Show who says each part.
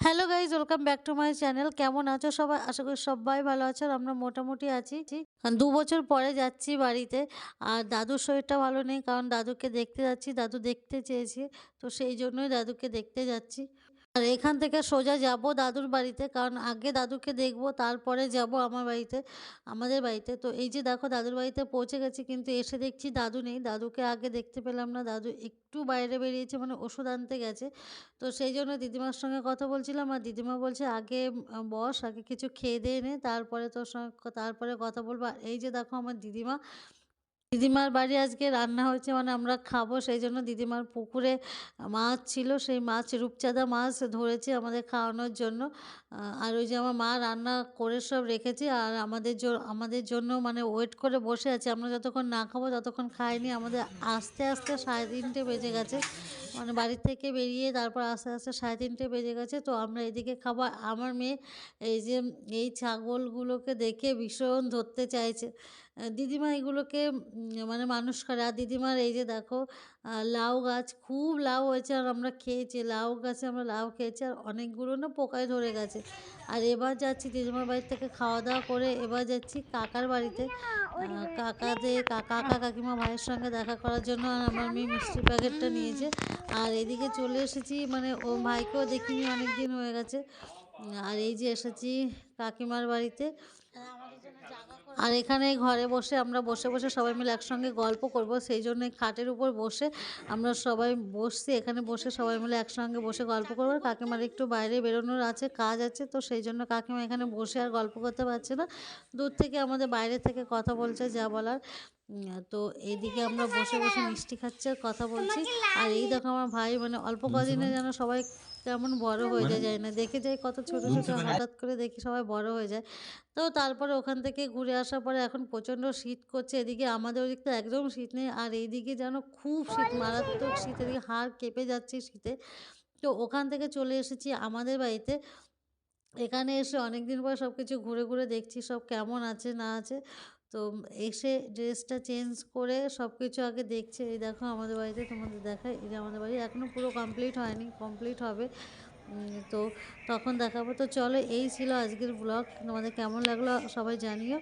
Speaker 1: Hello guys welcome back to my channel কেমন আছো সবাই? আশা করি সবাই ভালো আছো আর আমরা মোটামুটি আছি। দু বছর পরে যাচ্ছি বাড়িতে। আর দাদুর শরীরটা ভালো নেই, কারণ দাদুকে দেখতে যাচ্ছি, দাদু দেখতে চেয়েছে, তো সেই জন্যই দাদুকে দেখতে যাচ্ছি। আর এখান থেকে সোজা যাব দাদুর বাড়িতে, কারণ আগে দাদুকে দেখব, তারপরে যাব আমার বাড়িতে, আমাদের বাড়িতে। তো এই যে দেখো দাদুর বাড়িতে পৌঁছে গেছি, কিন্তু এসে দেখছি দাদু নেই। দাদুকে আগে দেখতে পেলাম না, দাদু একটু বাইরে বেরিয়েছে মানে ওষুধ আনতে গেছে। তো সেই জন্য দিদিমার সঙ্গে কথা বলছিলাম, আর দিদিমা বলছে, আগে বস, আগে কিছু খেয়ে দিয়ে নে, তারপরে তোর সঙ্গে তারপরে কথা বলব। এই যে দেখো আমার দিদিমা দিদিমার বাড়ি আজকে রান্না হয়েছে মানে আমরা খাব, সেই জন্য দিদিমার পুকুরে মাছ ছিল, সেই মাছ, রূপচাঁদা মাছ ধরেছে আমাদের খাওয়ানোর জন্য। আর ওই যে আমার মা রান্না করে সব রেখেছে, আর আমাদের আমাদের জন্য মানে ওয়েট করে বসে আছে। আমরা যতক্ষণ না খাব ততক্ষণ খাইনি, আমাদের আস্তে আস্তে সাড়ে তিনটে বেজে গেছে। মানে বাড়ির থেকে বেরিয়ে তারপর আস্তে আস্তে সাড়ে তিনটে বেজে গেছে। তো আমরা এদিকে খাবার আমার মেয়ে এই যে এই ছাগলগুলোকে দেখে ভীষণ ধরতে চাইছে। দিদিমা এগুলোকে মানে মানুষ করে। আর দিদিমার এই যে দেখো লাউ গাছ খুব লাউ হয়েছে আর আমরা খেয়েছি। লাউ গাছে আমরা লাউ খেয়েছি আর অনেকগুলো না পোকায় ধরে গেছে। আর এবার যাচ্ছি দিদিমার বাড়ি থেকে খাওয়া দাওয়া করে এবার যাচ্ছি কাকার বাড়িতে। কাকাদের কাকা কাকিমা ভাইয়ের সঙ্গে দেখা করার জন্য আর আমার মেয়ে মিষ্টি প্যাকেটটা নিয়েছে। আর এদিকে চলে এসেছি মানে ও ভাইকেও দেখিনি অনেক দিন হয়ে গেছে। আর এই যে এসেছি কাকিমার বাড়িতে। আর এখানে ঘরে বসে আমরা বসে বসে সবাই মিলে একসঙ্গে গল্প করব। সেই জন্য খাটের উপর বসে আমরা সবাই বসছি। এখানে বসে সবাই মিলে একসঙ্গে বসে গল্প করব। কাকিমার একটু বাইরে বেরোনোর আছে, কাজ আছে, তো সেই জন্য কাকিমা এখানে বসে আর গল্প করতে পারছে না। দূর থেকে আমাদের বাইরে থেকে কথা বলছে যা বলার। তো এইদিকে আমরা বসে বসে মিষ্টি খাচ্ছি আর কথা বলছি। আর এই দেখো আমার ভাই মানে অল্প কদিনে যেন সবাই কেমন বড় হয়ে যায় যায় না। দেখে যাই কত ছোট ছোট হঠাৎ করে দেখি সবাই বড় হয়ে যায়। তো তারপরে ওখান থেকে ঘুরে আসার পরে এখন প্রচণ্ড শীত করছে এদিকে আমাদের ওদিক তো একদম শীত নেই। আর এইদিকে যেন খুব শীত মারাত্মক শীত। এদিকে হাড় কেঁপে যাচ্ছে শীতে। তো ওখান থেকে চলে এসেছি আমাদের বাড়িতে। এখানে এসে অনেক দিন পর সব কিছু ঘুরে ঘুরে দেখছি সব কেমন আছে না আছে। তো এসে ড্রেসটা চেঞ্জ করে সব কিছু আগে দেখছে, এই দেখো আমাদের বাড়িতে তোমাদের দেখায় এই যে আমাদের বাড়ি এখনও পুরো কমপ্লিট হয়নি কমপ্লিট হবে। তো তখন দেখাবো। তো চলো, এই ছিল আজকের ব্লগ তোমাদের কেমন লাগল সবাই জানিও।